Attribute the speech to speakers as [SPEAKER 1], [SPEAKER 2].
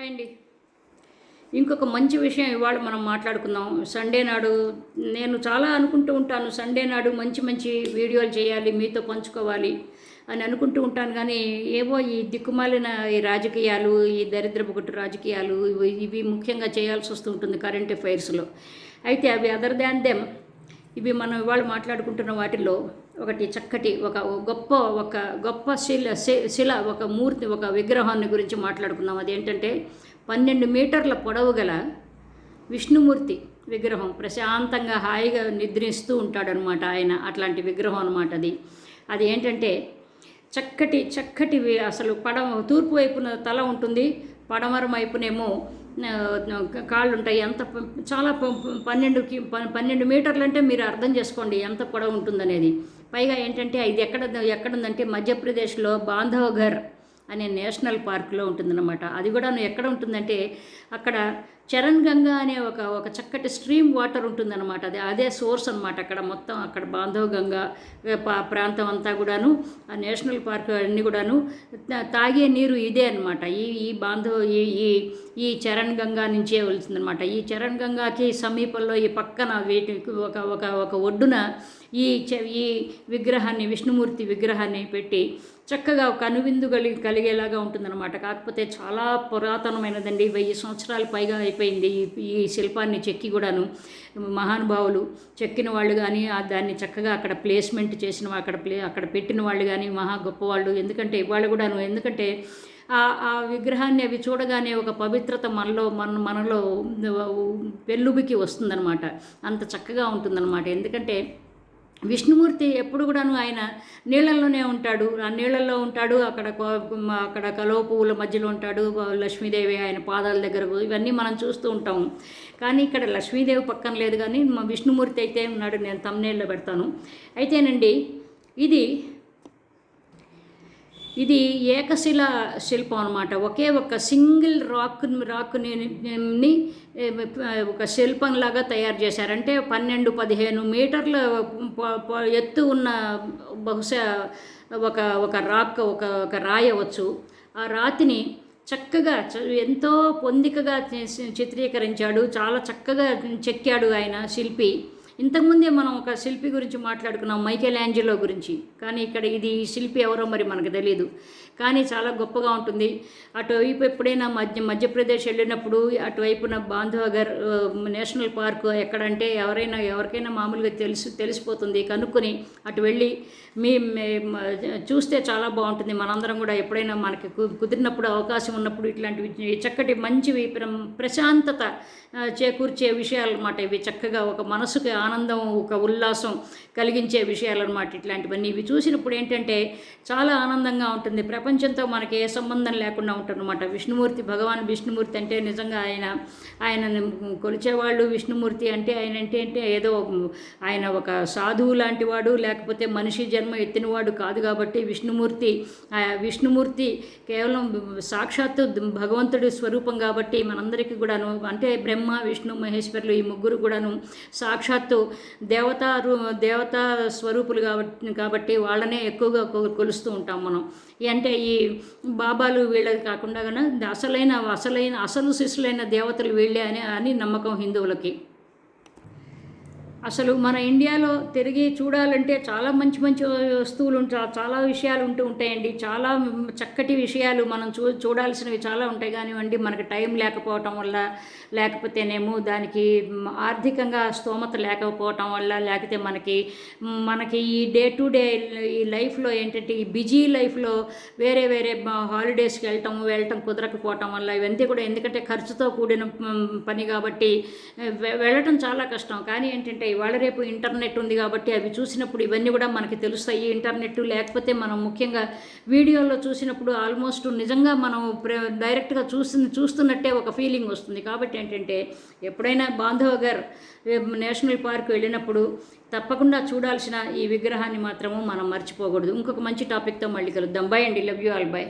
[SPEAKER 1] Hi అండి ఇంకొక మంచి విషయం ఇవాళ మనం మాట్లాడుకుందాం. సండే నాడు నేను చాలా అనుకుంటూ ఉంటాను సండే నాడు మంచి మంచి వీడియోలు చేయాలి మీతో పంచుకోవాలి అని అనుకుంటూ ఉంటాను. కానీ ఏవో ఈ దిక్కుమాలిన ఈ రాజకీయాలు ఈ దరిద్రపు గుట్టు రాజకీయాలు ఇవి ఇవి ముఖ్యంగా చేయాల్సి వస్తూ ఉంటుంది కరెంట్ అఫైర్స్లో. అయితే అవి అదర్ దాన్ దెమ్ ఇవి మనం ఇవాళ మాట్లాడుకుంటున్న వాటిలో ఒకటి చక్కటి ఒక గొప్ప ఒక గొప్ప శిల శి- శిల ఒక మూర్తి ఒక విగ్రహాన్ని గురించి మాట్లాడుకుందాం. అదేంటంటే పన్నెండు మీటర్ల పొడవు గల విష్ణుమూర్తి విగ్రహం ప్రశాంతంగా హాయిగా నిద్రిస్తూ ఉంటాడనమాట ఆయన అట్లాంటి విగ్రహం అనమాట అది. అది ఏంటంటే చక్కటి చక్కటి అసలు పడమ తూర్పు వైపున తల ఉంటుంది పడమర వైపునేమో కాళ్ళు ఉంటాయి ఎంత చాలా పన్నెండు పన్నెండు మీటర్లు అంటే మీరు అర్థం చేసుకోండి ఎంత పొడవు ఉంటుందనేది. పైగా ఏంటంటే ఇది ఎక్కడ ఎక్కడుందంటే మధ్యప్రదేశ్లో బాంధవ్ఘర్ అనే నేషనల్ పార్క్లో ఉంటుందన్నమాట. అది కూడా ఎక్కడ ఉంటుందంటే అక్కడ చరణ్ గంగా అనే ఒక ఒక చక్కటి స్ట్రీమ్ వాటర్ ఉంటుందన్నమాట. అది అదే సోర్స్ అనమాట అక్కడ మొత్తం. అక్కడ బాంధవ్ గంగా పా- ప్రాంతం అంతా కూడాను ఆ నేషనల్ పార్క్ అన్నీ కూడాను తాగే నీరు ఇదే అనమాట ఈ ఈ బాంధవ్ ఈ ఈ ఈ చరణ్ గంగా నుంచే వెళ్తుందనమాట ఈ చరణ్ గంగాకి సమీపంలో ఈ పక్కన వీటికి ఒక ఒక ఒక ఒడ్డున ఈ చె- ఈ విగ్రహాన్ని విష్ణుమూర్తి విగ్రహాన్ని పెట్టి చక్కగా కనువిందు కలిగి కలిగేలాగా ఉంటుందన్నమాట. కాకపోతే చాలా పురాతనమైనదండి. వెయ్యి సంవత్సరాలు పైగా అయిపోయింది. ఈ ఈ శిల్పాన్ని చెక్కి కూడాను మహానుభావులు చెక్కిన వాళ్ళు కానీ ఆ దాన్ని చక్కగా అక్కడ ప్లేస్మెంట్ చేసిన అక్కడ ప్లే అక్కడ పెట్టిన వాళ్ళు కానీ మహా గొప్పవాళ్ళు. ఎందుకంటే వాళ్ళు కూడాను ఎందుకంటే ఆ విగ్రహాన్ని అవి చూడగానే ఒక పవిత్రత మనలో మన మనలో వెల్లుబికి వస్తుందన్నమాట. అంత చక్కగా ఉంటుందన్నమాట. ఎందుకంటే విష్ణుమూర్తి ఎప్పుడు కూడాను ఆయన నీళ్ళల్లోనే ఉంటాడు. ఆ నీళ్ళల్లో ఉంటాడు. అక్కడ అక్కడ కలువ పువ్వుల మధ్యలో ఉంటాడు. లక్ష్మీదేవి ఆయన పాదాల దగ్గర ఇవన్నీ మనం చూస్తూ ఉంటాము. కానీ ఇక్కడ లక్ష్మీదేవి పక్కన లేదు కానీ మా విష్ణుమూర్తి అయితే ఉన్నాడు. నేను తమ్నేళ్ళలో పెడతాను. అయితేనండి ఇది ఇది ఏకశిల శిల్పం అనమాట ఒకే ఒక సింగిల్ రాక్ రాక్ని ని, ఒక శిల్పంలాగా తయారు చేశారంటే పన్నెండు పదిహేను మీటర్ల ప- ఎత్తు ఉన్న బహుశా ఒక ఒక రాక్ ఒక ఒక రాయవచ్చు ఆ రాతిని చక్కగా చ- ఎంతో పొందికగా చిత్రీకరించాడు. చాలా చక్కగా చెక్కాడు ఆయన శిల్పి. ఇంతకుముందే మనం ఒక శిల్పి గురించి మాట్లాడుకున్నాం మైకేల్ యాంజలో గురించి. కానీ ఇక్కడ ఇది ఈ శిల్పి ఎవరో మరి మనకు తెలియదు కానీ చాలా గొప్పగా ఉంటుంది. అటువైపు ఎప్పుడైనా మధ్య మధ్యప్రదేశ్ వెళ్ళినప్పుడు అటువైపున బాంధవగర్ నేషనల్ పార్క్ ఎక్కడంటే ఎవరైనా ఎవరికైనా మామూలుగా తెలుసు తెలిసిపోతుంది. కనుక్కొని అటు వెళ్ళి మీ చూస్తే చాలా బాగుంటుంది. మనందరం కూడా ఎప్పుడైనా మనకి కుదిరినప్పుడు అవకాశం ఉన్నప్పుడు ఇట్లాంటివి చక్కటి మంచివి ప్రశాంతత చేకూర్చే విషయాలు అన్నమాట ఇవి. చక్కగా ఒక మనసుకి ఆనందం ఒక ఉల్లాసం కలిగించే విషయాలు అనమాట ఇట్లాంటివన్నీ. ఇవి చూసినప్పుడు ఏంటంటే చాలా ఆనందంగా ఉంటుంది. ప్రపంచంతో మనకి ఏ సంబంధం లేకుండా ఉంటుందన్నమాట. విష్ణుమూర్తి భగవాన్ విష్ణుమూర్తి అంటే నిజంగా ఆయన ఆయన కొలిచేవాళ్ళు విష్ణుమూర్తి అంటే ఆయన అంటే అంటే ఏదో ఆయన ఒక సాధువు లాంటి వాడు లేకపోతే మనిషి జన్మ ఎత్తినవాడు కాదు కాబట్టి విష్ణుమూర్తి విష్ణుమూర్తి కేవలం సాక్షాత్తు భగవంతుడి స్వరూపం కాబట్టి మనందరికీ కూడాను అంటే బ్రహ్మ విష్ణు మహేశ్వరులు ఈ ముగ్గురు కూడాను సాక్షాత్తు దేవతా రూ- దేవతా స్వరూపులు కాబట్టి కాబట్టి వాళ్ళనే ఎక్కువగా కొలుస్తూ ఉంటాం మనం. అంటే ఈ బాబాలు వీళ్ళది కాకుండా గన అసలైన అసలైన అసలు శిష్యులైన దేవతలు వీళ్ళే అని అని నమ్మకం హిందువులకి. అసలు మన ఇండియాలో తిరిగి చూడాలంటే చాలా మంచి మంచి వస్తువులు ఉంటాయి చాలా విషయాలు ఉంటూ ఉంటాయండి. చాలా చక్కటి విషయాలు మనం చూ చూడాల్సినవి చాలా ఉంటాయి. కానివ్వండి మనకి టైం లేకపోవటం వల్ల లేకపోతేనేమో దానికి ఆర్థికంగా స్తోమత లేకపోవటం వల్ల లేకపోతే మనకి మనకి ఈ డే టు డే ఈ లైఫ్లో ఏంటంటే ఈ బిజీ లైఫ్లో వేరే వేరే హాలిడేస్కి వెళ్ళటం వెళ్ళటం కుదరకపోవటం వల్ల ఇవన్నీ కూడా ఎందుకంటే ఖర్చుతో కూడిన పని కాబట్టి వె- వెళ్ళటం చాలా కష్టం. కానీ ఏంటంటే ఇవాళ రేపు ఇంటర్నెట్ ఉంది కాబట్టి అవి చూసినప్పుడు ఇవన్నీ కూడా మనకి తెలుస్తాయి. ఇంటర్నెట్ లేకపోతే మనం ముఖ్యంగా వీడియోలో చూసినప్పుడు ఆల్మోస్ట్ నిజంగా మనం ప్ర- డైరెక్ట్గా చూసి చూస్తున్నట్టే ఒక ఫీలింగ్ వస్తుంది. కాబట్టి ఏంటంటే ఎప్పుడైనా బాంధవగర్ నేషనల్ పార్క్ వెళ్ళినప్పుడు తప్పకుండా చూడాల్సిన ఈ విగ్రహాన్ని మాత్రము మనం మర్చిపోకూడదు. ఇంకొక మంచి టాపిక్తో మళ్ళీ కలుద్దాం. బై అండి. Love you all. బై.